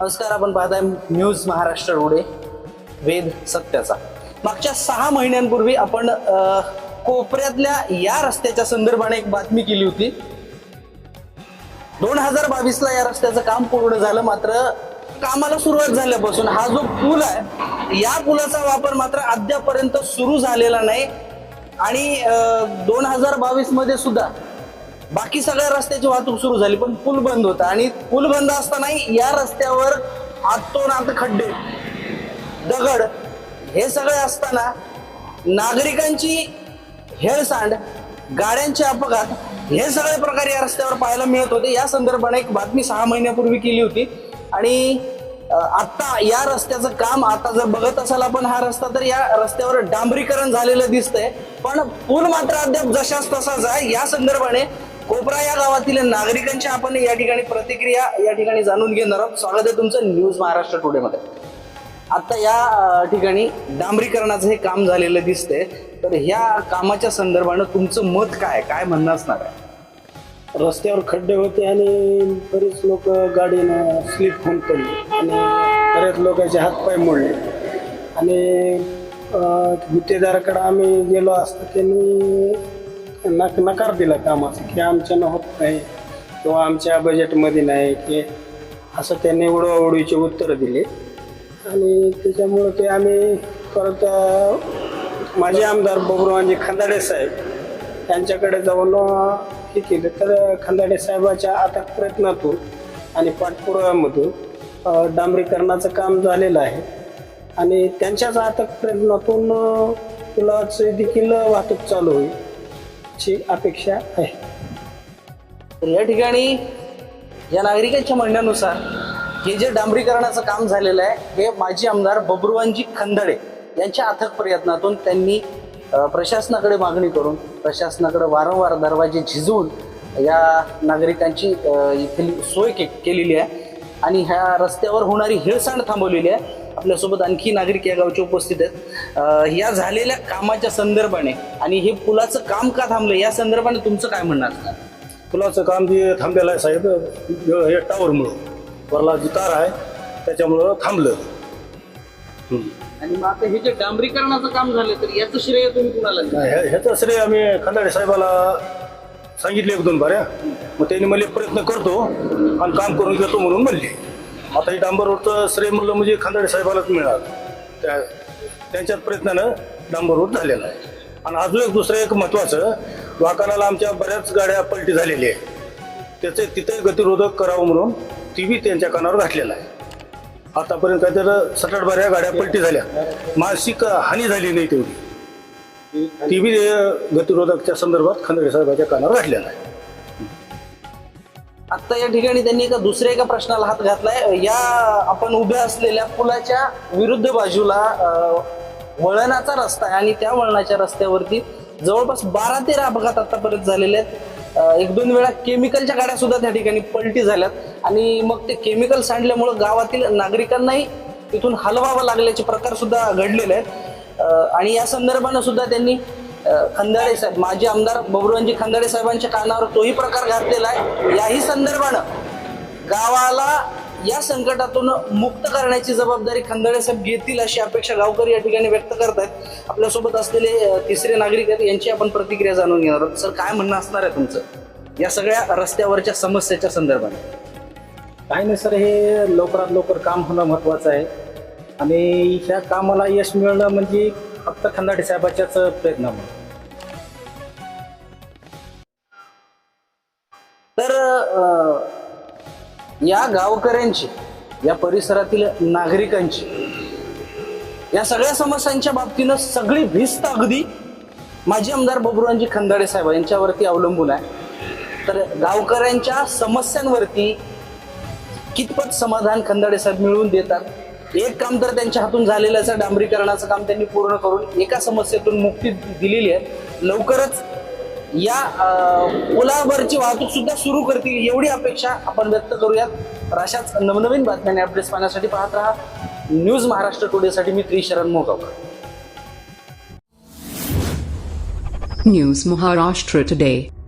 नमस्कार आपण पाहताय न्यूज महाराष्ट्र रोडे वेद सत्याचा. मागच्या सहा महिन्यांपूर्वी आपण अ, कोपऱ्यातल्या या रस्त्याच्या संदर्भाने एक बातमी केली होती. दोन हजार बावीस ला या रस्त्याचं काम पूर्ण झालं मात्र कामाला सुरुवात झाल्यापासून हा जो पूल आहे या पुलाचा वापर मात्र अद्यापर्यंत सुरू झालेला नाही. आणि दोन हजार बावीसमध्ये सुद्धा बाकी सगळ्या रस्त्याची वाहतूक सुरू झाली पण पूल बंद होता. आणि पूल बंद असतानाही या रस्त्यावर आतोनात खड्डे दगड हे सगळे असताना नागरिकांची हेळसांड गाड्यांचे अपघात हे सगळे प्रकार या रस्त्यावर पाहायला मिळत होते. या संदर्भाने एक बातमी सहा महिन्यापूर्वी केली होती. आणि आत्ता या रस्त्याचं काम आता जर बघत असाल आपण हा रस्ता तर या रस्त्यावर डांबरीकरण झालेलं दिसतंय. पण पूल मात्र अद्याप जशाच तसाच आहे. या संदर्भाने कोपरा या गावातील नागरिकांची आपण या ठिकाणी प्रतिक्रिया या ठिकाणी जाणून घेणार आहोत. स्वागत आहे तुमचं न्यूज महाराष्ट्र टुडे मध्ये. आता या ठिकाणी डांबरीकरणाचं हे काम झालेलं दिसतंय. तर ह्या कामाच्या संदर्भानं तुमचं मत काय काय म्हणणं असणार आहे? रस्त्यावर खड्डे होते आणि बरेच लोक गाडीनं स्लिप होऊन पडले. आणि बऱ्याच लोकांचे हातपाय मोडले. आणि गुत्तेदाराकडं गुत्तेदाराकडे आम्ही गेलो असतो त्यांनी नक नकार दिला कामाचा की आमच्यानं होत नाही किंवा आमच्या बजेटमध्ये नाही की असं त्यांनी उडवाउडीचे उत्तरं दिले. आणि त्याच्यामुळं ते आम्ही परत माझे माजी आमदार बबुरावांजी खंदाडे साहेब त्यांच्याकडे जाऊन हे केलं. तर खंदाडे साहेबाच्या आता प्रयत्नातून आणि पाठपुराव्यामधून डांबरीकरणाचं काम झालेलं आहे. आणि त्यांच्याच आता प्रयत्नातून अं, पुलाचं देखील वाहतूक चालू होईल. ची अपेक्षा आहे. तर या ठिकाणी या नागरिकांच्या म्हणण्यानुसार हे जे डांबरीकरणाचं काम झालेलं आहे हे माजी आमदार बबरुवांजी खंदडे यांच्या अथक प्रयत्नातून त्यांनी प्रशासनाकडे मागणी करून प्रशासनाकडे वारंवार दरवाजे झिजवून या नागरिकांची इथली सोय के केलेली आहे. आणि ह्या रस्त्यावर होणारी हिळसांड थांबवलेली आहे. आपल्यासोबत आणखी नागरिक या गावचे उपस्थित आहेत. या झालेल्या कामाच्या संदर्भाने आणि हे पुलाचं काम का थांबलं? या संदर्भाने तुमचं काय म्हणणं असणार पुलाचं काम जे थांबलेलं आहे साहेब. हे टावरमुळं. वरला जी तार आहे त्याच्यामुळं थांबलं. हम्म. आणि मग आता हे जे डांबरीकरणाचं काम झालं तर याचं श्रेय तुम्ही कुणाला द्याल? ह्या- ह्याचं श्रेय आम्ही खंदाडे साहेबाला सांगितले एक दोन बाऱ्या. मग त्यांनी मला प्रयत्न करतो आणि काम करून घेतो म्हणून म्हणले. आता हे डांबर रोडचं श्रेय म्हणलं म्हणजे खांदाडे साहेबालाच मिळालं. त्या त्यांच्याच प्रयत्नानं डांबर रोड झालेला आहे. आणि अजून एक दुसरं एक महत्त्वाचं वाकानाला आमच्या बऱ्याच गाड्या पलटी झालेली आहे त्याचे तिथे गतिरोधक करावं म्हणून ती बी त्यांच्या कानावर घातलेला आहे. आतापर्यंत काय तर सतट बऱ्या गाड्या पलटी झाल्या. मानसिक हानी झाली नाही तेवढी. ती बी गतिरोधकच्या संदर्भात खंदडे साहेबाच्या कानावर घातलेला आहे. आता या ठिकाणी त्यांनी एका दुसऱ्या एका प्रश्नाला हात घातलाय. या आपण उभ्या असलेल्या पुलाच्या विरुद्ध बाजूला वळणाचा रस्ता आहे आणि त्या वळणाच्या रस्त्यावरती जवळपास बारा तेरा अपघात आतापर्यंत झालेले आहेत. एक दोन वेळा केमिकलच्या गाड्या सुद्धा त्या ठिकाणी पलटी झाल्यात. आणि मग ते केमिकल सांडल्यामुळं गावातील नागरिकांनाही तिथून हलवावं लागल्याचे प्रकार सुद्धा घडलेले आहेत. आणि या संदर्भानं सुद्धा त्यांनी खंदाडे साहेब माजी आमदार बबरुवांजी खंदाडे साहेबांच्या कानावर तोही प्रकार घातलेला आहे. याही संदर्भानं गावाला या संकटातून मुक्त करण्याची जबाबदारी खंदाडे साहेब घेतील अशी अपेक्षा गावकरी या ठिकाणी व्यक्त करत आहेत आपल्यासोबत असलेले तिसरे नागरिक आहेत यांची आपण प्रतिक्रिया जाणून घेणार आहोत. सर काय म्हणणं असणार आहे तुमचं? या सगळ्या रस्त्यावरच्या समस्येच्या संदर्भात काही नाही सर हे लवकरात लवकर काम होणं महत्त्वाचं आहे. आणि ह्या कामाला यश मिळणं म्हणजे फक्त खंदाटे साहेबाच्याच प्रयत्नामुळे. तर अं, या गावकऱ्यांची या परिसरातील नागरिकांची या सगळ्या समस्यांच्या बाबतीनं सगळी भिस्त अगदी माजी आमदार बबुरांजी खंदाडे साहेब यांच्यावरती अवलंबून आहे. तर गावकऱ्यांच्या समस्यांवरती कितपत समाधान खंदाडे साहेब मिळवून देतात? एक काम तर त्यांच्या हातून झालेलं असं डांबरीकरणाचं काम त्यांनी पूर्ण करून एका समस्येतून मुक्ती दिलेली आहे. लवकरच या अं, पुलावरची वाहतूक सुद्धा सुरू करतील एवढी अपेक्षा आपण व्यक्त करूयात. तर अशाच नवनवीन बातम्यांनी अपडेट्स पाहण्यासाठी पाहत राहा. न्यूज महाराष्ट्र टुडेसाठी मी Trisharan Mogavkar. News Maharashtra today.